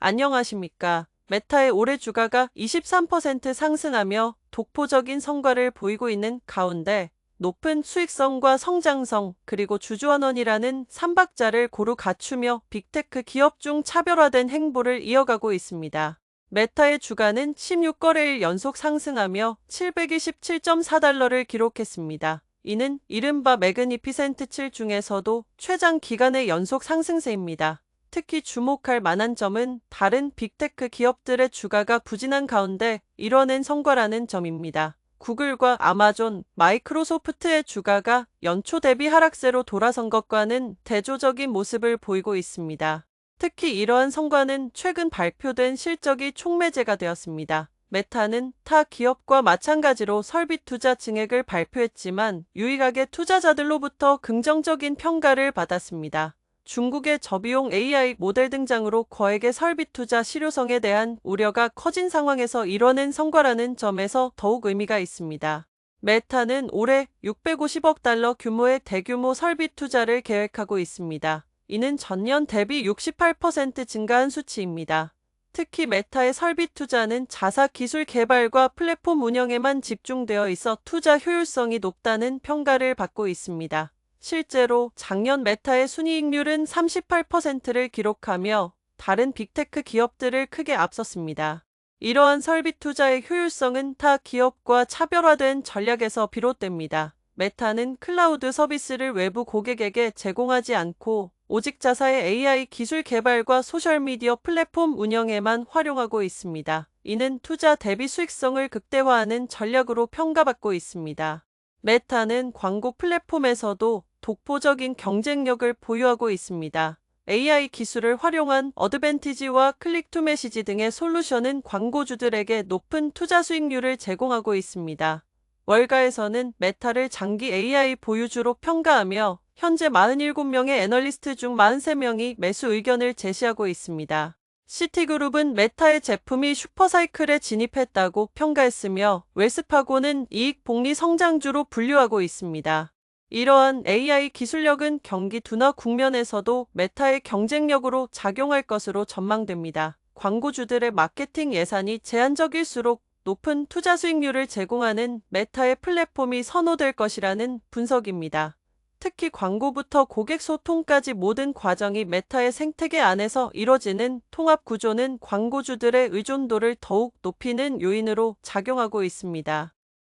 안녕하십니까. 메타의 올해 주가가 23% 상승하며 독보적인 성과를 보이고 있는 가운데 높은 수익성과 성장성 그리고 주주원원이라는 삼박자를 고루 갖추며 빅테크 기업 중 차별화된 행보를 이어가고 있습니다. 메타의 주가는 16거래일 연속 상승하며 727.4달러를 기록했습니다. 이는 이른바 매그니피센트 7 중에서도 최장 기간의 연속 상승세입니다. 특히 주목할 만한 점은 다른 빅테크 기업들의 주가가 부진한 가운데 이뤄낸 성과라는 점입니다. 구글과 아마존, 마이크로소프트의 주가가 연초 대비 하락세로 돌아선 것과는 대조적인 모습을 보이고 있습니다. 특히 이러한 성과는 최근 발표된 실적이 촉매제가 되었습니다. 메타는 타 기업과 마찬가지로 설비 투자 증액을 발표했지만 유일하게 투자자들로부터 긍정적인 평가를 받았습니다. 중국의 저비용 AI 모델 등장으로 거액의 설비 투자 실효성에 대한 우려가 커진 상황에서 이뤄낸 성과라는 점에서 더욱 의미가 있습니다. 메타는 올해 650억 달러 규모의 대규모 설비 투자를 계획하고 있습니다. 이는 전년 대비 68% 증가한 수치입니다. 특히 메타의 설비 투자는 자사 기술 개발과 플랫폼 운영에만 집중되어 있어 투자 효율성이 높다는 평가를 받고 있습니다. 실제로 작년 메타의 순이익률은 38%를 기록하며 다른 빅테크 기업들을 크게 앞섰습니다. 이러한 설비 투자의 효율성은 타 기업과 차별화된 전략에서 비롯됩니다. 메타는 클라우드 서비스를 외부 고객에게 제공하지 않고 오직 자사의 AI 기술 개발과 소셜미디어 플랫폼 운영에만 활용하고 있습니다. 이는 투자 대비 수익성을 극대화하는 전략으로 평가받고 있습니다. 메타는 광고 플랫폼에서도 독보적인 경쟁력을 보유하고 있습니다. AI 기술을 활용한 어드밴티지와 클릭 투 메시지 등의 솔루션은 광고주들에게 높은 투자 수익률을 제공하고 있습니다. 월가에서는 메타를 장기 AI 보유주로 평가하며 현재 47명의 애널리스트 중 43명이 매수 의견을 제시하고 있습니다. 시티그룹은 메타의 제품이 슈퍼사이클에 진입했다고 평가했으며 웰스파고는 이익 복리 성장주로 분류하고 있습니다. 이러한 AI 기술력은 경기 둔화 국면에서도 메타의 경쟁력으로 작용할 것으로 전망됩니다. 광고주들의 마케팅 예산이 제한적일수록 높은 투자 수익률을 제공하는 메타의 플랫폼이 선호될 것이라는 분석입니다. 특히 광고부터 고객 소통까지 모든 과정이 메타의 생태계 안에서 이뤄지는 통합 구조는 광고주들의 의존도를 더욱 높이는 요인으로 작용하고 있습니다.